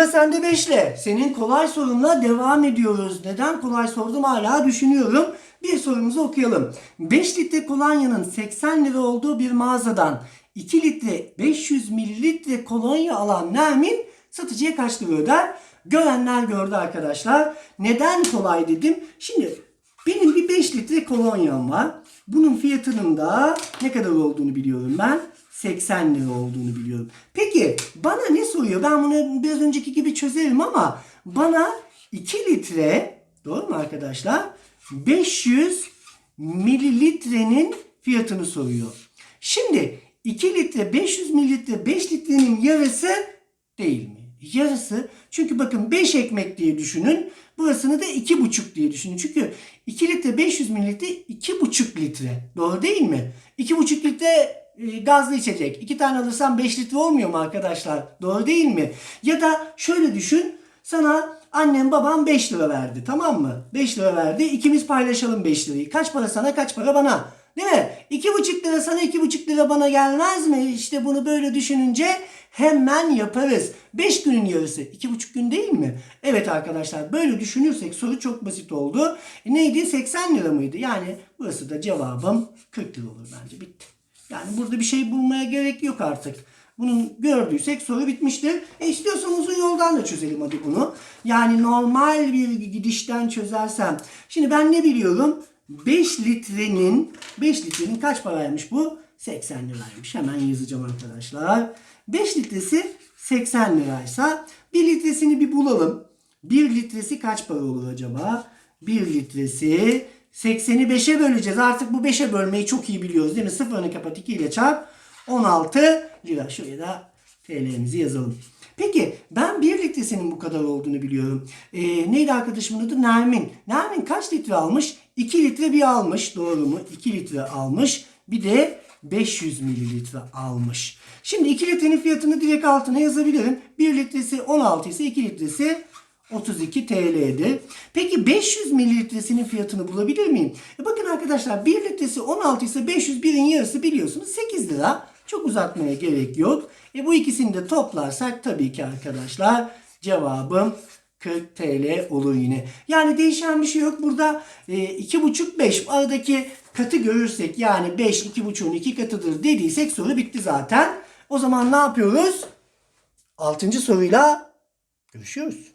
Sıra sende 5'le. Senin kolay sorunla devam ediyoruz. Neden kolay sordum hala düşünüyorum. Bir sorumuzu okuyalım. 5 litre kolonyanın 80 lira olduğu bir mağazadan 2 litre 500 mililitre kolonya alan Nermin satıcıya kaç lira öder? Görenler gördü arkadaşlar. Neden kolay dedim? Şimdi benim bir 5 litre kolonyam var. Bunun fiyatının da ne kadar olduğunu biliyorum ben. 80 lira olduğunu biliyorum. Peki bana ne soruyor? Ben bunu biraz önceki gibi çözerim ama bana 2 litre doğru mu arkadaşlar? 500 mililitrenin fiyatını soruyor. Şimdi 2 litre 500 mililitre 5 litrenin yarısı değil mi? Yarısı. Çünkü bakın 5 ekmek diye düşünün. Burasını da 2,5 diye düşünün. Çünkü 2 litre 500 mililitre 2,5 litre. Doğru değil mi? 2,5 litre e, gazlı içecek. 2 tane alırsam 5 litre olmuyor mu arkadaşlar? Doğru değil mi? Ya da şöyle düşün. Sana annem babam 5 lira verdi tamam mı? 5 lira verdi. İkimiz paylaşalım 5 lirayı. Kaç para sana kaç para bana? Değil mi? 2,5 lira sana 2,5 lira bana gelmez mi? İşte bunu böyle düşününce hemen yaparız. 5 günün yarısı 2,5 gün değil mi? Evet arkadaşlar böyle düşünürsek soru çok basit oldu. E neydi? 80 lira mıydı? Yani burası da cevabım 40 lira olur bence. Bitti. Yani burada bir şey bulmaya gerek yok artık. Bunun gördüysek soru bitmiştir. E istiyorsan uzun yoldan da çözelim hadi bunu. Yani normal bir gidişten çözersem. Şimdi ben ne biliyorum? 5 litrenin 5 litrenin kaç paraymış bu? 80 liraymış. Hemen yazacağım arkadaşlar. 5 litresi 80 liraysa 1 litresini bir bulalım. 1 litresi kaç para olur acaba? 1 litresi 80'i 5'e böleceğiz. Artık bu 5'e bölmeyi çok iyi biliyoruz değil mi? Sıfırını kapat 2 ile çarp. 16 lira. Şuraya da TL'mizi yazalım. Peki ben 1 litresinin bu kadar olduğunu biliyorum. Ee, neydi arkadaşımın adı? Nermin. Nermin kaç litre almış? 2 litre bir almış. Doğru mu? 2 litre almış. Bir de 500 mililitre almış. Şimdi 2 litrenin fiyatını direkt altına yazabilirim. 1 litresi 16 ise 2 litresi 32 TL'dir. Peki 500 mililitresinin fiyatını bulabilir miyim? E bakın arkadaşlar 1 litresi 16 ise 501'in yarısı biliyorsunuz 8 lira. Çok uzatmaya gerek yok. E bu ikisini de toplarsak tabii ki arkadaşlar cevabım 40 TL olur yine. Yani değişen bir şey yok. Burada e, 2,5-5 aradaki katı görürsek yani 5 2,5'un 2 katıdır dediysek soru bitti zaten. O zaman ne yapıyoruz? 6. soruyla görüşüyoruz.